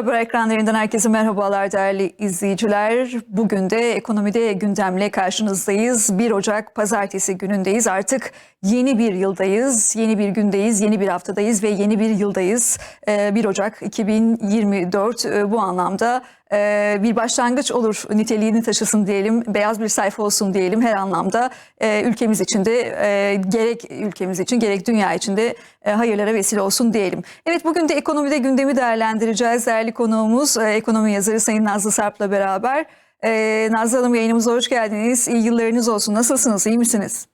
Haber ekranlarından herkese merhabalar değerli izleyiciler. Bugün de ekonomide gündemle karşınızdayız. 1 Ocak pazartesi günündeyiz. Artık yeni bir yıldayız, yeni bir gündeyiz, yeni bir haftadayız ve yeni bir yıldayız. Ee, 1 Ocak 2024 Ee, bu anlamda e, bir başlangıç olur niteliğini taşısın diyelim, beyaz bir sayfa olsun diyelim her anlamda e, ülkemiz için de e, gerek ülkemiz için gerek dünya için de e, hayırlara vesile olsun diyelim. Evet bugün de ekonomide gündemi değerlendireceğiz. Değerli konuğumuz e, ekonomi yazarı Sayın Nazlı Sarp'la beraber. E, Nazlı Hanım yayınımıza hoş geldiniz. İyi yıllarınız olsun. Nasılsınız? İyi misiniz?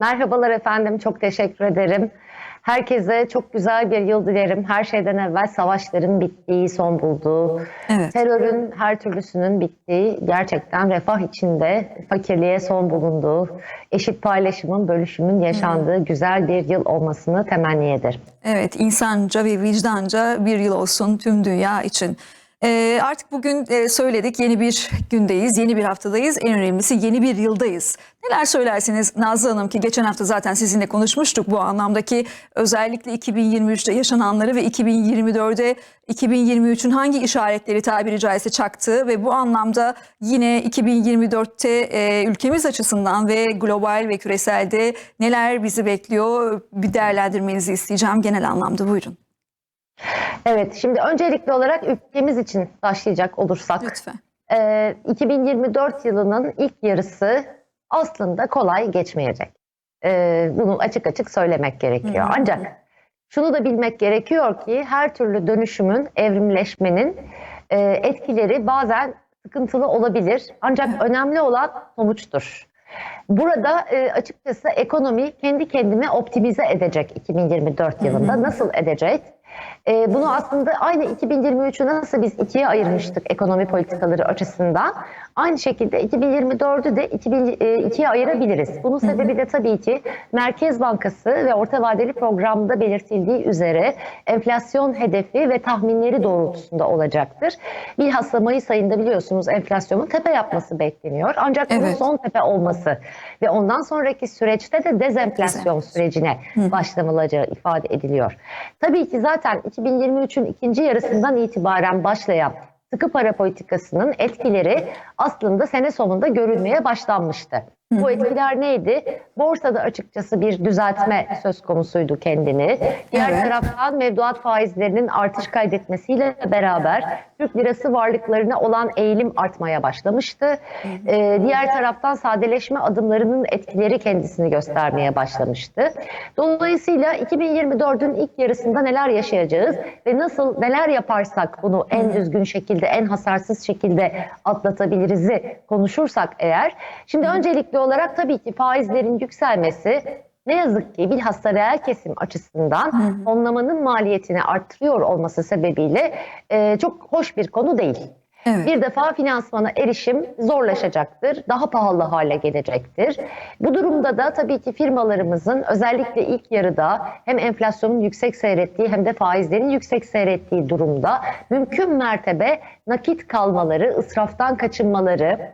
Merhabalar efendim, çok teşekkür ederim. Herkese çok güzel bir yıl dilerim. Her şeyden evvel savaşların bittiği, son bulduğu, Evet. terörün her türlüsünün bittiği, gerçekten refah içinde fakirliğe son bulunduğu, eşit paylaşımın, bölüşümün yaşandığı güzel bir yıl olmasını temenni ederim. Evet, insanca ve vicdanca bir yıl olsun tüm dünya için. Ee, artık bugün e, söyledik yeni bir gündeyiz, yeni bir haftadayız. En önemlisi yeni bir yıldayız. Neler söylersiniz Nazlı Hanım ki geçen hafta zaten sizinle konuşmuştuk bu anlamdaki özellikle 2023'te yaşananları ve 2024'de 2023'ün hangi işaretleri tabiri caizse çaktığı ve bu anlamda yine 2024'te e, ülkemiz açısından ve global ve küreselde neler bizi bekliyor bir değerlendirmenizi isteyeceğim genel anlamda buyurun. Evet, şimdi öncelikli olarak ülkemiz için başlayacak olursak, Lütfen. e, 2024 yılının ilk yarısı aslında kolay geçmeyecek. E, bunu açık açık söylemek gerekiyor. Ancak şunu da bilmek gerekiyor ki her türlü dönüşümün, evrimleşmenin e, etkileri bazen sıkıntılı olabilir. Ancak önemli olan sonuçtur. Burada e, açıkçası ekonomi kendi kendine optimize edecek 2024 yılında. Nasıl edecek? E, bunu aslında aynı 2023'ü nasıl biz ikiye ayırmıştık ekonomi politikaları açısından. Aynı şekilde 2024'ü de 2002'ye ayırabiliriz. Bunun sebebi de tabii ki Merkez Bankası ve orta vadeli programda belirtildiği üzere enflasyon hedefi ve tahminleri doğrultusunda olacaktır. Bilhassa Mayıs ayında biliyorsunuz enflasyonun tepe yapması bekleniyor. Ancak bunun Evet. son tepe olması ve ondan sonraki süreçte de dezenflasyon sürecine başlamaları ifade ediliyor. Tabii ki zaten 2023'ün ikinci yarısından itibaren başlayan sıkı para politikasının etkileri aslında sene sonunda görülmeye başlanmıştı. Bu etkiler neydi? Borsada açıkçası bir düzeltme söz konusuydu kendini. Diğer Evet. taraftan mevduat faizlerinin artış kaydetmesiyle beraber Türk lirası varlıklarına olan eğilim artmaya başlamıştı. Ee, diğer taraftan sadeleşme adımlarının etkileri kendisini göstermeye başlamıştı. Dolayısıyla 2024'ün ilk yarısında neler yaşayacağız ve nasıl neler yaparsak bunu en düzgün şekilde, en hasarsız şekilde atlatabiliriz'i konuşursak eğer. Şimdi öncelikli olarak tabii ki faizlerin yükselmesi ne yazık ki bilhassa reel kesim açısından fonlamanın maliyetini arttırıyor olması sebebiyle e, çok hoş bir konu değil. Evet. Bir defa finansmana erişim zorlaşacaktır, daha pahalı hale gelecektir. Bu durumda da tabii ki firmalarımızın özellikle ilk yarıda hem enflasyonun yüksek seyrettiği hem de faizlerin yüksek seyrettiği durumda mümkün mertebe nakit kalmaları, ısraftan kaçınmaları,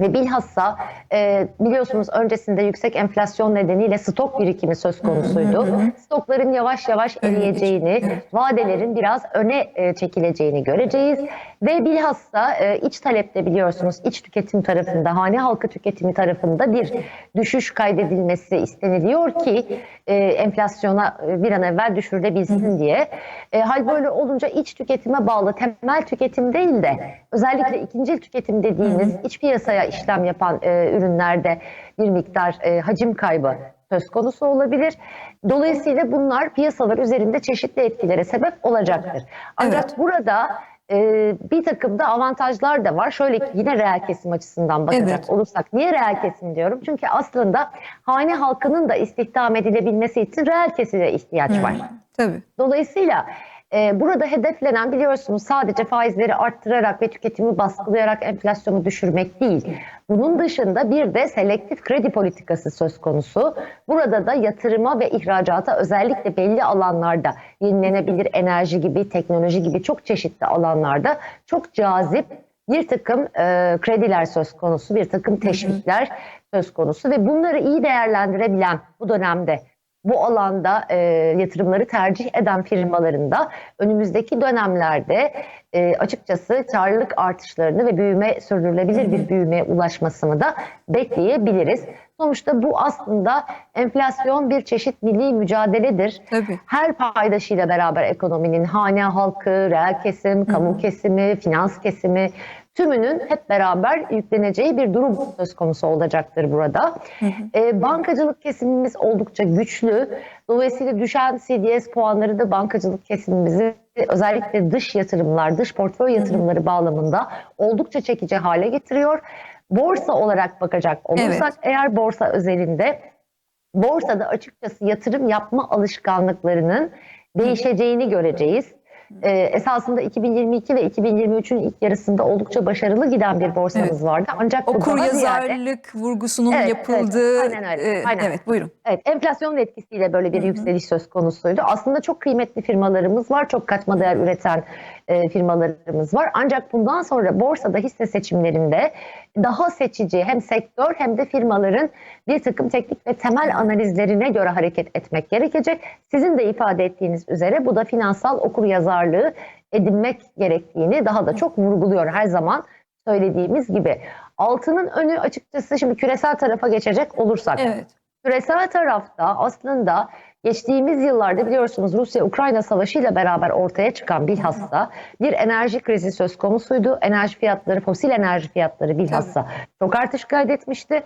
ve bilhassa e, biliyorsunuz öncesinde yüksek enflasyon nedeniyle stok birikimi söz konusuydu. Stokların yavaş yavaş eriyeceğini, vadelerin biraz öne e, çekileceğini göreceğiz. Ve bilhassa e, iç talepte biliyorsunuz iç tüketim tarafında, hane halkı tüketimi tarafında bir düşüş kaydedilmesi isteniliyor ki e, enflasyona e, bir an evvel düşürülebilsin diye. E, hal böyle olunca iç tüketime bağlı temel tüketim değil de özellikle ikinci tüketim dediğimiz iç piyasaya işlem yapan e, ürünlerde bir miktar e, hacim kaybı söz konusu olabilir. Dolayısıyla bunlar piyasalar üzerinde çeşitli etkilere sebep olacaktır. Ancak Evet. burada e, bir takım da avantajlar da var. Şöyle ki yine reel kesim açısından bakacak Evet. olursak. Niye reel kesim diyorum? Çünkü aslında hane halkının da istihdam edilebilmesi için reel kesime ihtiyaç var. Tabii. Dolayısıyla e, burada hedeflenen biliyorsunuz sadece faizleri arttırarak ve tüketimi baskılayarak enflasyonu düşürmek değil. Bunun dışında bir de selektif kredi politikası söz konusu. Burada da yatırıma ve ihracata özellikle belli alanlarda yenilenebilir enerji gibi, teknoloji gibi çok çeşitli alanlarda çok cazip bir takım e, krediler söz konusu, bir takım teşvikler söz konusu ve bunları iyi değerlendirebilen bu dönemde bu alanda e, yatırımları tercih eden firmaların da önümüzdeki dönemlerde e, açıkçası karlılık artışlarını ve büyüme sürdürülebilir bir büyümeye ulaşmasını da bekleyebiliriz. Sonuçta bu aslında enflasyon bir çeşit milli mücadeledir. Tabii. Her paydaşıyla beraber ekonominin hane halkı, reel kesim, kamu kesimi, finans kesimi tümünün hep beraber yükleneceği bir durum söz konusu olacaktır burada. Ee, bankacılık kesimimiz oldukça güçlü. Dolayısıyla düşen CDS puanları da bankacılık kesimimizi özellikle dış yatırımlar, dış portföy yatırımları bağlamında oldukça çekici hale getiriyor. Borsa olarak bakacak olursak eğer borsa özelinde borsada açıkçası yatırım yapma alışkanlıklarının değişeceğini göreceğiz. Ee, esasında 2022 ve 2023'ün ilk yarısında oldukça başarılı giden bir borsamız Evet. vardı. Ancak Okur daha ziyade- yazarlık vurgusunun Evet, yapıldığı evet. Aynen öyle, e, aynen. evet buyurun. Evet, enflasyonun etkisiyle böyle bir yükseliş söz konusuydu. Aslında çok kıymetli firmalarımız var, çok katma değer üreten e, firmalarımız var. Ancak bundan sonra borsada hisse seçimlerinde daha seçici hem sektör hem de firmaların bir takım teknik ve temel analizlerine göre hareket etmek gerekecek. Sizin de ifade ettiğiniz üzere bu da finansal okur yazarlığı edinmek gerektiğini daha da çok vurguluyor her zaman söylediğimiz gibi. Altının önü açıkçası şimdi küresel tarafa geçecek olursak. Evet. Küresel tarafta aslında geçtiğimiz yıllarda biliyorsunuz Rusya-Ukrayna savaşı ile beraber ortaya çıkan bilhassa bir enerji krizi söz konusuydu. Enerji fiyatları, fosil enerji fiyatları bilhassa çok artış kaydetmişti.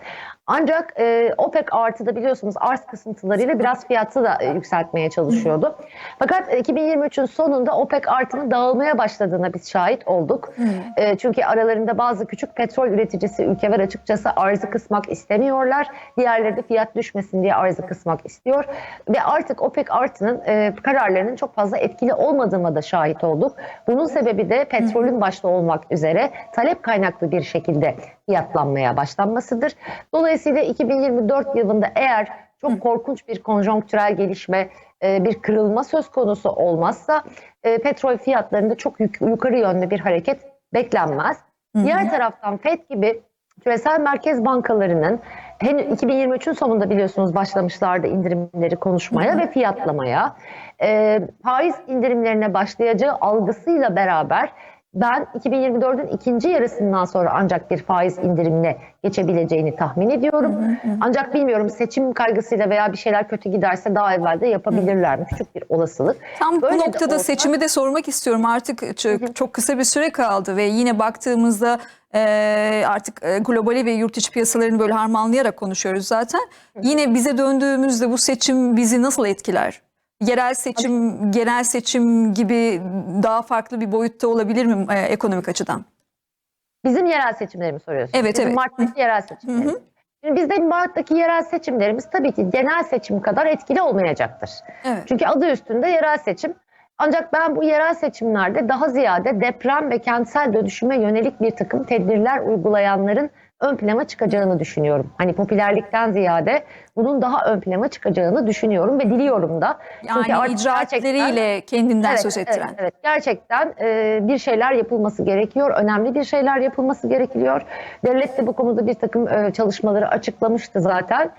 Ancak e, OPEC artı da biliyorsunuz arz kısıntılarıyla biraz fiyatı da e, yükseltmeye çalışıyordu. Fakat e, 2023'ün sonunda OPEC artının dağılmaya başladığına biz şahit olduk. E, çünkü aralarında bazı küçük petrol üreticisi ülke var açıkçası arzı kısmak istemiyorlar. Diğerleri de fiyat düşmesin diye arzı kısmak istiyor. Ve artık OPEC artının e, kararlarının çok fazla etkili olmadığına da şahit olduk. Bunun sebebi de petrolün başta olmak üzere talep kaynaklı bir şekilde fiyatlanmaya başlanmasıdır. Dolayısıyla 2024 yılında eğer çok korkunç bir konjonktürel gelişme, e, bir kırılma söz konusu olmazsa e, petrol fiyatlarında çok yuk- yukarı yönlü bir hareket beklenmez. Diğer taraftan FED gibi küresel merkez bankalarının henüz 2023'ün sonunda biliyorsunuz başlamışlardı indirimleri konuşmaya ve fiyatlamaya. E, faiz indirimlerine başlayacağı algısıyla beraber ben 2024'ün ikinci yarısından sonra ancak bir faiz indirimine geçebileceğini tahmin ediyorum. Ancak bilmiyorum seçim kaygısıyla veya bir şeyler kötü giderse daha evvel de yapabilirler mi? Küçük bir olasılık. Tam Böyle bu de noktada olsa- seçimi de sormak istiyorum. Artık çok, çok kısa bir süre kaldı ve yine baktığımızda e, artık e, globali ve yurt içi piyasalarını böyle harmanlayarak konuşuyoruz zaten. Yine bize döndüğümüzde bu seçim bizi nasıl etkiler? Yerel seçim, genel seçim gibi daha farklı bir boyutta olabilir mi e, ekonomik açıdan? Bizim yerel seçimlerimi soruyorsunuz. Evet, Bizim evet. Mart'taki yerel seçimlerimiz. Şimdi bizde Mart'taki yerel seçimlerimiz tabii ki genel seçim kadar etkili olmayacaktır. Evet. Çünkü adı üstünde yerel seçim. Ancak ben bu yerel seçimlerde daha ziyade deprem ve kentsel dönüşüme yönelik bir takım tedbirler uygulayanların ön plana çıkacağını düşünüyorum. Hani popülerlikten ziyade bunun daha ön plana çıkacağını düşünüyorum ve diliyorum da. Çünkü Yani artık gerçekten- icraatleriyle kendinden Evet, söz ettiren. Evet, evet. gerçekten e, bir şeyler yapılması gerekiyor. Önemli bir şeyler yapılması gerekiyor. Devlet de bu konuda bir takım e, çalışmaları açıklamıştı zaten.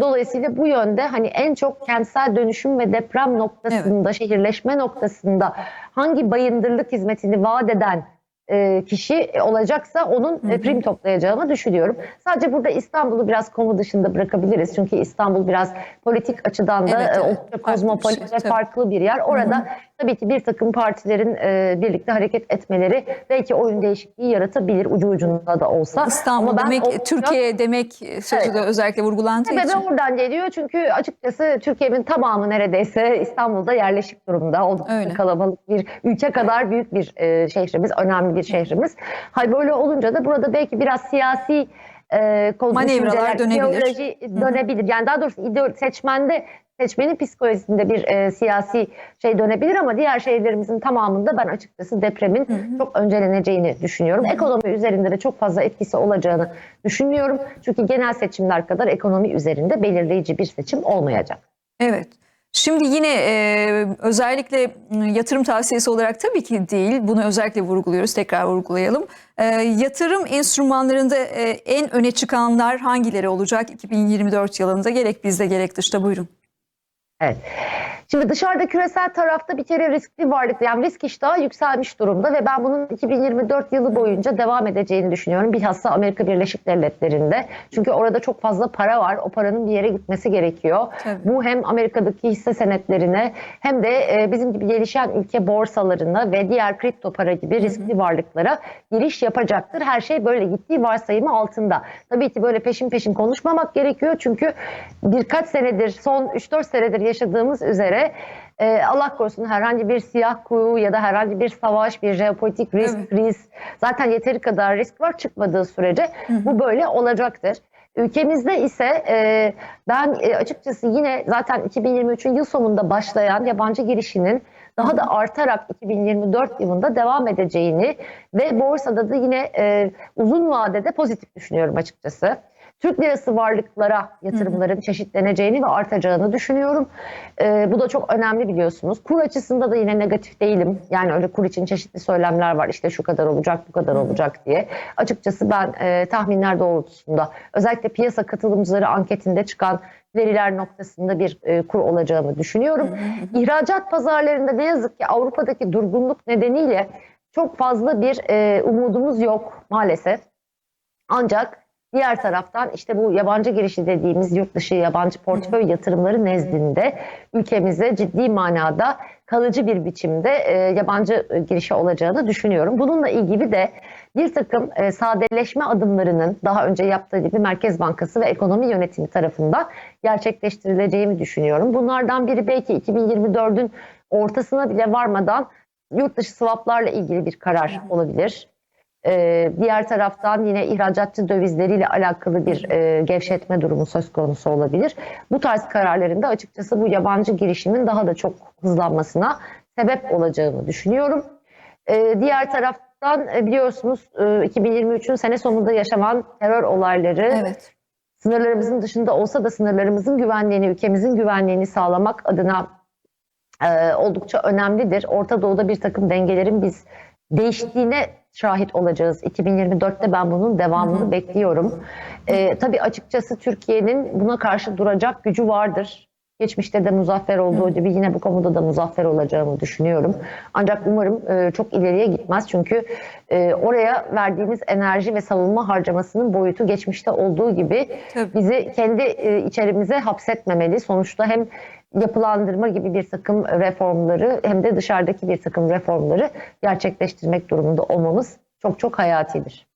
Dolayısıyla bu yönde hani en çok kentsel dönüşüm ve deprem noktasında, şehirleşme noktasında hangi bayındırlık hizmetini vaat eden e, kişi olacaksa onun e, prim toplayacağını düşünüyorum. Sadece burada İstanbul'u biraz konu dışında bırakabiliriz. Çünkü İstanbul biraz politik açıdan da Evet, e, evet. bir kozmopolit şey, ve farklı bir yer. Orada tabii ki bir takım partilerin e, birlikte hareket etmeleri belki oyun değişikliği yaratabilir ucu ucunda da olsa. İstanbul Ama ben demek, oldukça- Türkiye demek sözü Evet. de özellikle vurgulandığı Sebebi için. oradan geliyor çünkü açıkçası Türkiye'nin tamamı neredeyse İstanbul'da yerleşik durumda. Oldukça Öyle. kalabalık bir ülke kadar büyük bir e, şehrimiz, önemli bir şehrimiz. Hal böyle olunca da burada belki biraz siyasi e, Manevralar dönebilir. ideoloji dönebilir. Yani daha doğrusu seçmende seçmenin psikolojisinde bir e, siyasi şey dönebilir ama diğer şehirlerimizin tamamında ben açıkçası depremin çok önceleneceğini düşünüyorum. Ekonomi üzerinde de çok fazla etkisi olacağını düşünmüyorum. Çünkü genel seçimler kadar ekonomi üzerinde belirleyici bir seçim olmayacak. Evet. Şimdi yine e, özellikle yatırım tavsiyesi olarak tabii ki değil. Bunu özellikle vurguluyoruz. Tekrar vurgulayalım. E, yatırım enstrümanlarında e, en öne çıkanlar hangileri olacak 2024 yılında gerek bizde gerek dışta buyurun. Evet. Şimdi dışarıda küresel tarafta bir kere riskli varlık yani risk iştahı yükselmiş durumda ve ben bunun 2024 yılı boyunca devam edeceğini düşünüyorum. Bilhassa Amerika Birleşik Devletleri'nde. Çünkü orada çok fazla para var. O paranın bir yere gitmesi gerekiyor. Tabii. Bu hem Amerika'daki hisse senetlerine hem de e, bizim gibi gelişen ülke borsalarına ve diğer kripto para gibi riskli varlıklara giriş yapacaktır. Her şey böyle gittiği varsayımı altında. Tabii ki böyle peşin peşin konuşmamak gerekiyor. Çünkü birkaç senedir, son 3-4 senedir yaşadığımız üzere e, Allah korusun herhangi bir siyah kuyu ya da herhangi bir savaş, bir jeopolitik risk, Evet. kriz zaten yeteri kadar risk var çıkmadığı sürece bu böyle olacaktır. Ülkemizde ise e, ben e, açıkçası yine zaten 2023'ün yıl sonunda başlayan yabancı girişinin daha da artarak 2024 yılında devam edeceğini ve borsada da yine e, uzun vadede pozitif düşünüyorum açıkçası. Türk lirası varlıklara yatırımların çeşitleneceğini ve artacağını düşünüyorum. Ee, bu da çok önemli biliyorsunuz. Kur açısında da yine negatif değilim. Yani öyle kur için çeşitli söylemler var. İşte şu kadar olacak, bu kadar olacak diye. Açıkçası ben e, tahminler doğrultusunda özellikle piyasa katılımcıları anketinde çıkan veriler noktasında bir e, kur olacağını düşünüyorum. İhracat pazarlarında ne yazık ki Avrupa'daki durgunluk nedeniyle çok fazla bir e, umudumuz yok maalesef. Ancak diğer taraftan işte bu yabancı girişi dediğimiz yurt dışı yabancı portföy yatırımları nezdinde ülkemize ciddi manada kalıcı bir biçimde e, yabancı e, girişi olacağını düşünüyorum. Bununla ilgili de bir takım e, sadeleşme adımlarının daha önce yaptığı gibi Merkez Bankası ve Ekonomi Yönetimi tarafından gerçekleştirileceğini düşünüyorum. Bunlardan biri belki 2024'ün ortasına bile varmadan yurt dışı swaplarla ilgili bir karar olabilir. Ee, diğer taraftan yine ihracatçı dövizleriyle alakalı bir e, gevşetme durumu söz konusu olabilir. Bu tarz kararlarında açıkçası bu yabancı girişimin daha da çok hızlanmasına sebep olacağını düşünüyorum. Ee, diğer taraftan e, biliyorsunuz e, 2023'ün sene sonunda yaşanan terör olayları Evet. sınırlarımızın dışında olsa da sınırlarımızın güvenliğini, ülkemizin güvenliğini sağlamak adına e, oldukça önemlidir. Orta Doğu'da bir takım dengelerin biz değiştiğine şahit olacağız. 2024'te ben bunun devamını bekliyorum. E, tabii açıkçası Türkiye'nin buna karşı duracak gücü vardır. Geçmişte de muzaffer olduğu gibi yine bu konuda da muzaffer olacağımı düşünüyorum. Ancak umarım e, çok ileriye gitmez. Çünkü e, oraya verdiğimiz enerji ve savunma harcamasının boyutu geçmişte olduğu gibi Tabii. bizi kendi e, içerimize hapsetmemeli. Sonuçta hem yapılandırma gibi bir takım reformları hem de dışarıdaki bir takım reformları gerçekleştirmek durumunda olmamız çok çok hayatidir.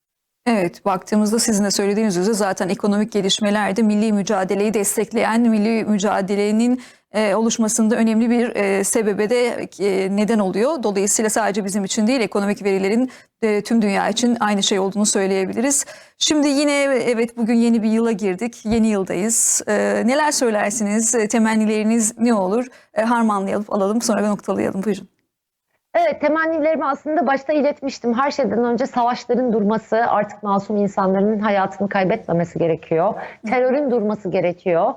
Evet, baktığımızda sizin de söylediğiniz üzere zaten ekonomik gelişmelerde milli mücadeleyi destekleyen, milli mücadelenin e, oluşmasında önemli bir e, sebebe de e, neden oluyor. Dolayısıyla sadece bizim için değil, ekonomik verilerin e, tüm dünya için aynı şey olduğunu söyleyebiliriz. Şimdi yine evet bugün yeni bir yıla girdik, yeni yıldayız. E, neler söylersiniz, E, temennileriniz ne olur? E, harmanlayalım, alalım sonra noktalayalım. Buyurun. Evet temennilerimi aslında başta iletmiştim. Her şeyden önce savaşların durması, artık masum insanların hayatını kaybetmemesi gerekiyor. Terörün durması gerekiyor.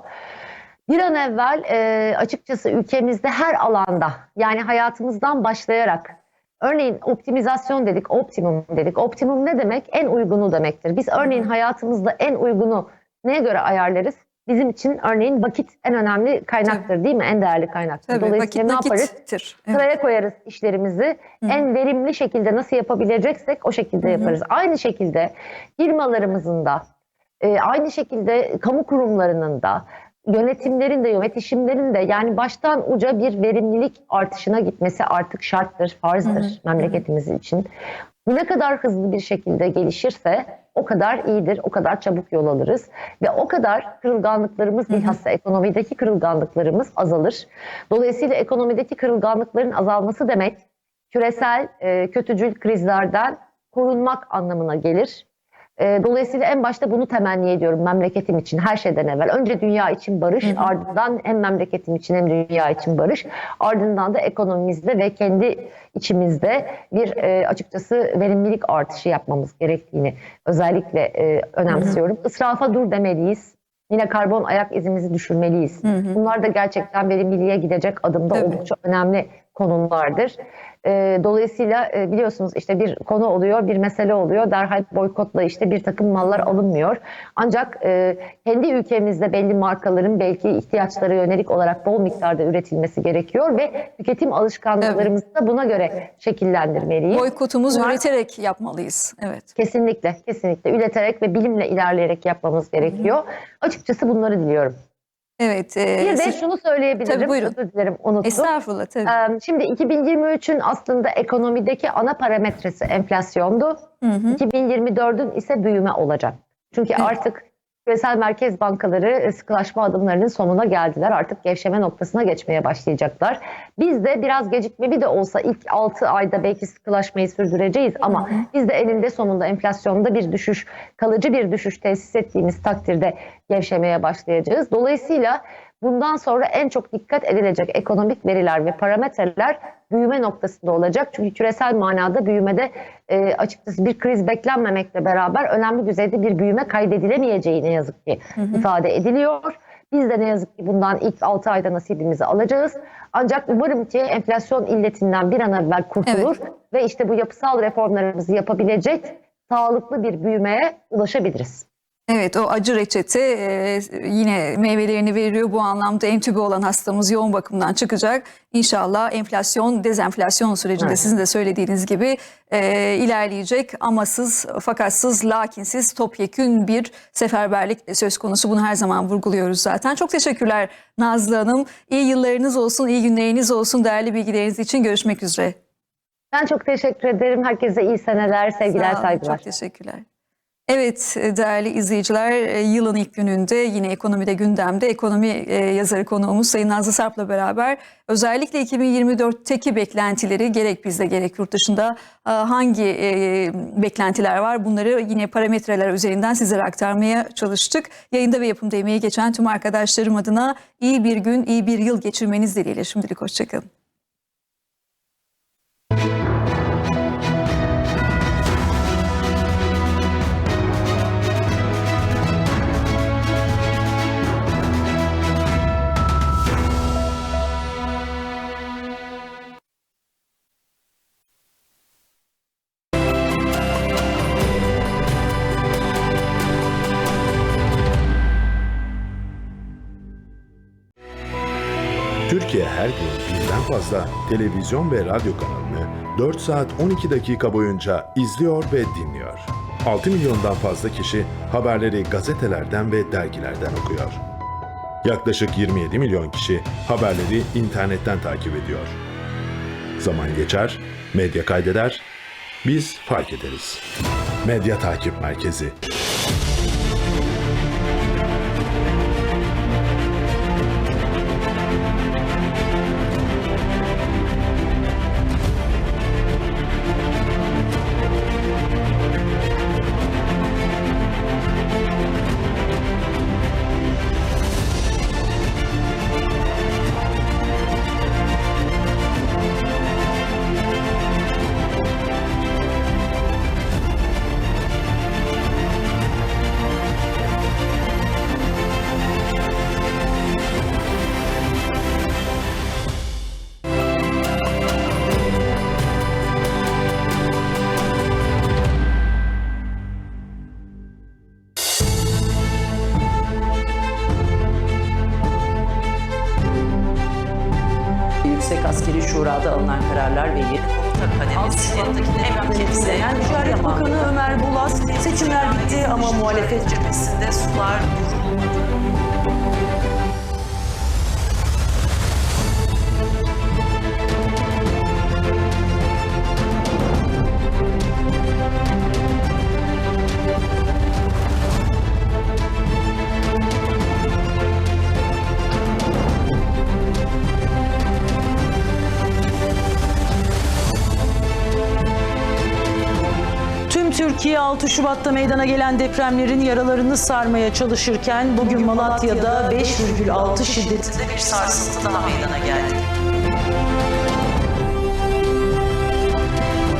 Bir an evvel e, açıkçası ülkemizde her alanda yani hayatımızdan başlayarak örneğin optimizasyon dedik, optimum dedik. Optimum ne demek? En uygunu demektir. Biz örneğin hayatımızda en uygunu neye göre ayarlarız? Bizim için örneğin vakit en önemli kaynaktır değil mi? En değerli kaynaktır. Tabii, Dolayısıyla vakit ne yaparız? nakittir. Evet. Sıraya koyarız işlerimizi. En verimli şekilde nasıl yapabileceksek o şekilde yaparız. Aynı şekilde firmalarımızın da, e, aynı şekilde kamu kurumlarının da, yönetimlerin de, yönetişimlerin de yani baştan uca bir verimlilik artışına gitmesi artık şarttır, farzdır memleketimiz için. Bu ne kadar hızlı bir şekilde gelişirse o kadar iyidir, o kadar çabuk yol alırız ve o kadar kırılganlıklarımız bilhassa ekonomideki kırılganlıklarımız azalır. Dolayısıyla ekonomideki kırılganlıkların azalması demek küresel e, kötücül krizlerden korunmak anlamına gelir. E, dolayısıyla en başta bunu temenni ediyorum memleketim için her şeyden evvel. Önce dünya için barış, ardından hem memleketim için hem dünya için barış, ardından da ekonomimizde ve kendi içimizde bir e, açıkçası verimlilik artışı yapmamız gerektiğini özellikle e, önemsiyorum. Israfa dur demeliyiz. Yine karbon ayak izimizi düşürmeliyiz. Bunlar da gerçekten verimliliğe gidecek adımda Tabii. oldukça önemli konulardır. E, dolayısıyla e, biliyorsunuz işte bir konu oluyor, bir mesele oluyor. Derhal boykotla işte bir takım mallar alınmıyor. Ancak e, kendi ülkemizde belli markaların belki ihtiyaçlara yönelik olarak bol miktarda üretilmesi gerekiyor ve tüketim alışkanlıklarımızı da buna göre şekillendirmeliyiz. Boykotumuz Bunlar- üreterek yapmalıyız. Evet. Kesinlikle, kesinlikle üreterek ve bilimle ilerleyerek yapmamız gerekiyor. Açıkçası bunları diliyorum. Evet. e, Bir de şunu söyleyebilirim. Tabii, buyurun. Özür dilerim unuttum. Estağfurullah tabii. Şimdi 2023'ün aslında ekonomideki ana parametresi enflasyondu. 2024'ün ise büyüme olacak. Çünkü artık küresel merkez bankaları e, sıkılaşma adımlarının sonuna geldiler. Artık gevşeme noktasına geçmeye başlayacaklar. Biz de biraz gecikmeli de olsa ilk 6 ayda belki sıkılaşmayı sürdüreceğiz ama biz de eninde sonunda enflasyonda bir düşüş, kalıcı bir düşüş tesis ettiğimiz takdirde gevşemeye başlayacağız. Dolayısıyla bundan sonra en çok dikkat edilecek ekonomik veriler ve parametreler büyüme noktasında olacak. Çünkü küresel manada büyümede e, açıkçası bir kriz beklenmemekle beraber önemli düzeyde bir büyüme kaydedilemeyeceği ne yazık ki ifade ediliyor. Biz de ne yazık ki bundan ilk 6 ayda nasibimizi alacağız. Ancak umarım ki enflasyon illetinden bir an evvel kurtulur ve işte bu yapısal reformlarımızı yapabilecek sağlıklı bir büyümeye ulaşabiliriz. Evet o acı reçete e, yine meyvelerini veriyor. Bu anlamda entübe olan hastamız yoğun bakımdan çıkacak. İnşallah enflasyon, dezenflasyon sürecinde Evet. sizin de söylediğiniz gibi e, ilerleyecek. Amasız, fakatsız, lakinsiz topyekün bir seferberlik söz konusu. Bunu her zaman vurguluyoruz zaten. Çok teşekkürler Nazlı Hanım. İyi yıllarınız olsun, iyi günleriniz olsun. Değerli bilgileriniz için görüşmek üzere. Ben çok teşekkür ederim. Herkese iyi seneler, sevgiler, Sağ olun, saygılar. Çok teşekkürler. Evet değerli izleyiciler e, yılın ilk gününde yine ekonomide gündemde ekonomi e, yazarı konuğumuz Sayın Nazlı Sarp'la beraber özellikle 2024'teki beklentileri gerek bizde gerek yurt dışında e, hangi e, beklentiler var bunları yine parametreler üzerinden sizlere aktarmaya çalıştık. Yayında ve yapımda emeği geçen tüm arkadaşlarım adına iyi bir gün iyi bir yıl geçirmeniz dileğiyle şimdilik hoşçakalın. Fazla televizyon ve radyo kanalını 4 saat 12 dakika boyunca izliyor ve dinliyor. 6 milyondan fazla kişi haberleri gazetelerden ve dergilerden okuyor. Yaklaşık 27 milyon kişi haberleri internetten takip ediyor. Zaman geçer, medya kaydeder, biz fark ederiz. Medya Takip Merkezi 6 Şubat'ta meydana gelen depremlerin yaralarını sarmaya çalışırken bugün Malatya'da 5,6 şiddetinde bir sarsıntı daha meydana geldi.